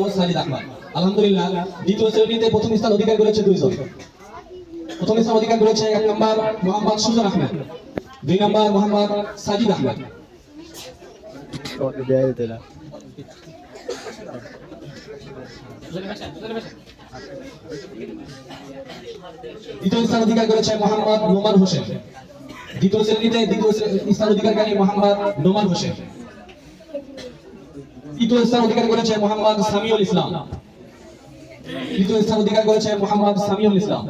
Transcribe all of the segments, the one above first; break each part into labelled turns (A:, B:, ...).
A: ও সাজিদ আহমদ। আলহামদুলিল্লাহ, দ্বিতীয় শ্রেণীতে প্রথম স্থান অধিকার করেছে দুইজন প্রথম স্থান অধিকার করেছে এক নম্বর মোহাম্মদ সুজন আহমেদ, দুই নম্বর মোহাম্মদ সাজিদ আহমেদ। দ্বিতীয় স্থান অধিকার করেছে মোহাম্মদ হোসেন। দ্বিতীয় শ্রেণীতে দ্বিতীয় স্থান অধিকারকারী মোহাম্মদ নোমান হোসেন। তৃতীয় স্থান অধিকার করেছে মোহাম্মদ সামিউল ইসলাম। তৃতীয় স্থান অধিকার করেছে মোহাম্মদ সামিউল ইসলাম।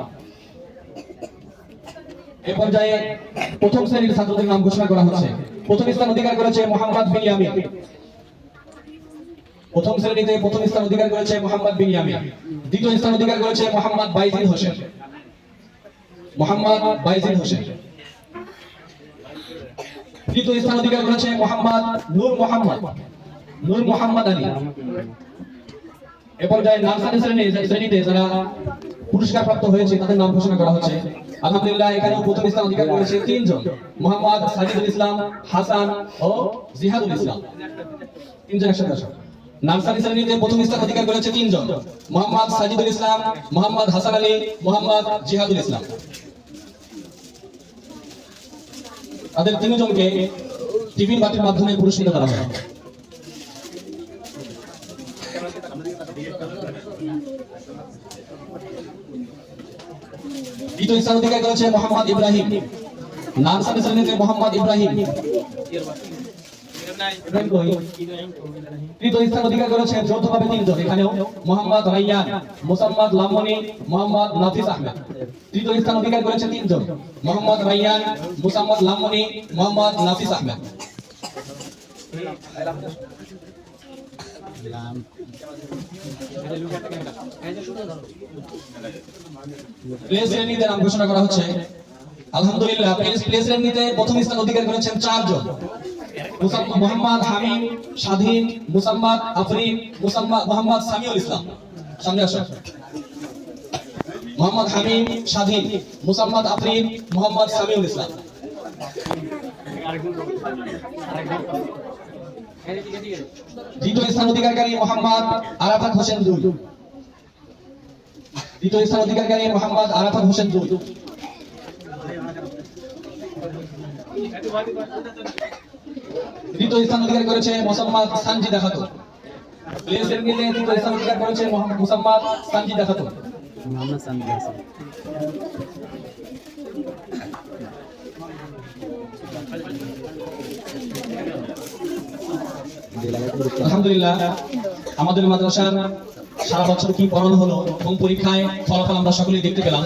A: এ পর্যায়ে প্রথম শ্রেণির ছাত্রদের নাম ঘোষণা করা হচ্ছে। প্রথম স্থান অধিকার করেছে মোহাম্মদ বিনিয়ামিন প্রথম শ্রেণীতে প্রথম স্থান অধিকার করেছে মোহাম্মদ বিনিয়ামিন দ্বিতীয় স্থান অধিকার করেছে মোহাম্মদ বাইজিদ হোসেন। মোহাম্মদ বাইজিদ হোসেন। তৃতীয় স্থান অধিকার করেছে মোহাম্মদ নূর মোহাম্মদ। নূর মোহাম্মদ আলী। এ পর্যায়ে নার্সারি শ্রেণি শ্রেণীতে যারা পুরস্কার প্রাপ্ত হয়েছে, তাদের নাম ঘোষণা করা হচ্ছে। আলহামদুলিল্লাহ এখানে প্রথম স্থান অধিকার করেছে তিনজন, মোহাম্মদ সাজিদুল ইসলাম, হাসান ও জিহাদুল ইসলাম। তিনজন একসাথে আসো। নার্সারি শ্রেণীতে প্রথম স্থান অধিকার করেছে তিনজন, মোহাম্মদ সাজিদুল ইসলাম, মোহাম্মদ হাসান আলী, মোহাম্মদ জিহাদুল ইসলাম। তাদের তিনজনকে টিভি বাতির মাধ্যমে পুরস্কৃত করা হয়। দ্বিতীয় স্থান অধিকার করেছে মোহাম্মদ ইব্রাহিম। নার্সারি শ্রেণীতে মোহাম্মদ ইব্রাহিম। ইব্রাহিম তৃতীয় স্থান অধিকার করেছে যৌথভাবে তিনজন। এখানেও মোহাম্মদ রাইয়ান, মোসাম্মদ লামনি মোহাম্মদ নাফিস আহমেদ। তৃতীয় স্থান অধিকার করেছে তিনজন। মোহাম্মদ রাইয়ান, মোসাম্মদ লামনি মোহাম্মদ নাফিস আহমেদ। প্লে শ্রেণীতে নাম ঘোষণা করা হচ্ছে। আলহামদুলিল্লাহ প্লে প্লে শ্রেণীতে প্রথম স্থান অধিকার করেছেন চারজন। মুসাম- মোহাম্মদ স্বাধীন, মুসাম্মদ আফরিন, মুসাম্মদ মোহাম্মদ সামিউল ইসলাম। সামনে আসো। স্বাধীন, মুসাম্মদ আফরিন, মোহাম্মদ সামিউল ইসলাম। দ্বিতীয় স্থান অধিকারকারী মোহাম্মদ আরাফাত হোসেন দুই। দ্বিতীয় স্থান অধিকারকারী মোহাম্মদ আরাফাত হোসেন দুই। দ্বিতীয় স্থান অধিকার করেছে মোসাম্মদ সানজিদা খাতুন। প্লেসের মিলে দ্বিতীয় স্থান অধিকার করেছে মোসাম্মদ সানজিদা খাতুন।
B: মোহাম্মদ সামিদ হাসান
A: আলহামদুলিল্লাহ। আমাদের মাদ্রাসার সারা বছর কি পড়ানো হলো এবং পরীক্ষায় ফলাফল আমরা সকলেই দেখতে পেলাম।